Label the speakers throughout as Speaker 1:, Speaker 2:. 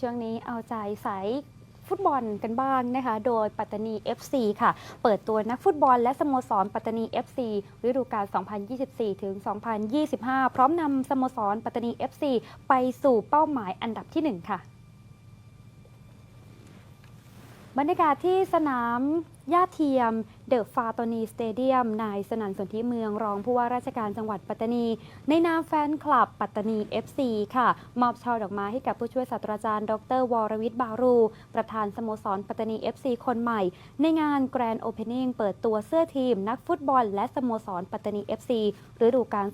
Speaker 1: ช่วงนี้เอาใจสายฟุตบอลกันบ้างนะคะ โดยปัตตานี FC ค่ะ เปิดตัวนักฟุตบอลและสโมสรปัตตานี FC ฤดูกาล 2024 ถึง 2025 พร้อมนำสโมสรปัตตานี FC ไปสู่เป้าหมายอันดับที่ 1 ค่ะ บรรยากาศที่สนามย่าเทียม เดอะฟาโตนีสเตเดียม นายสนันสนธิเมืองรองผู้ว่าราชการจังหวัดปัตตานี ในนามแฟนคลับปัตตานี FC ค่ะ มอบช่อดอกไม้ให้กับผู้ช่วยศาสตราจารย์ ดร วรวิทย์บารู ประธานสโมสรปัตตานี FC คนใหม่ ในงานแกรนด์โอเพนนิ่งเปิดตัวเสื้อทีม นักฟุตบอล และสโมสรปัตตานี FC ฤดูกาล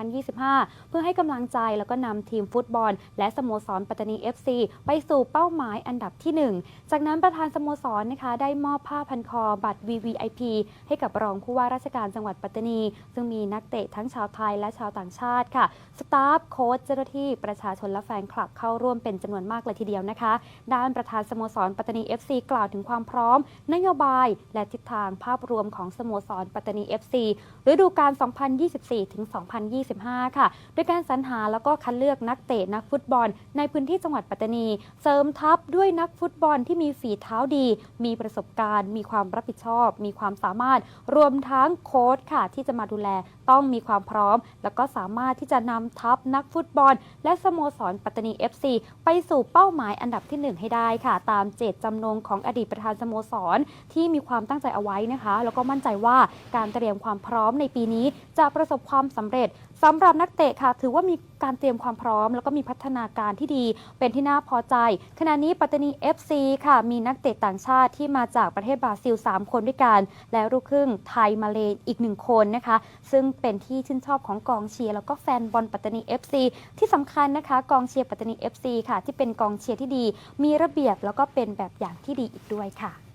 Speaker 1: 2024-2025 เพื่อให้กำลังใจแล้วก็นำทีมฟุตบอล และสโมสรปัตตานี FC ไปสู่เป้าหมายอันดับที่ 1จากนั้นประธานสโมสรนะคะได้มอบผ้าพันคอบัตร VVIP ให้กับรองผู้ว่าราชการจังหวัดปัตตานี ซึ่งมีนักเตะทั้งชาวไทยและชาวต่างชาติค่ะสตาฟโค้ชเจ้าหน้าที่ประชาชนและแฟนคลับเข้าร่วมเป็นจำนวนมากเลยทีเดียวนะคะ ด้านประธานสโมสรปัตตานี FC กล่าวถึงความพร้อม นโยบาย และทิศทางภาพรวมของสโมสรปัตตานี FC ฤดูกาล 2024-2025 ค่ะ โดยการสรรหาแล้วก็คัดเลือกนักเตะนักฟุตบอล ในพื้นที่จังหวัดปัตตานี เสริมทัพด้วยนักฟุตบอลที่มีฝีเท้าดี มีประสบการณ์ มีความรับผิดชอบ มีความสามารถ รวมทั้งโค้ชค่ะ ที่จะมาดูแลต้องมีความพร้อม แล้วก็สามารถที่จะนำทัพนักฟุตบอล และสโมสรปัตตานี FC ไปสู่เป้าหมายอันดับที่ 1 ให้ได้ค่ะ ตามเจตจำนงของอดีตประธานสโมสร ที่มีความตั้งใจเอาไว้นะคะ แล้วก็มั่นใจว่าการเตรียมความพร้อมในปีนี้ จะประสบความสำเร็จสำหรับนักเตะค่ะ ถือว่ามีการเตรียมความพร้อม แล้วก็มีพัฒนาการที่ดี เป็นที่น่าพอใจขณะนี้ปัตตานี FC ค่ะมีนักเตะต่างชาติที่มาจากประเทศบราซิล 3 คนด้วยกัน และลูกครึ่งไทยมาเลอีกหนึ่งคนนะคะ ซึ่งเป็นที่ชื่นชอบของกองเชียร์แล้วก็แฟนบอลปัตตานี FC ที่สำคัญนะคะกองเชียร์ปัตตานี FC ค่ะ ที่เป็นกองเชียร์ที่ดี มีระเบียบแล้วก็เป็นแบบอย่างที่ดีอีกด้วยค่ะ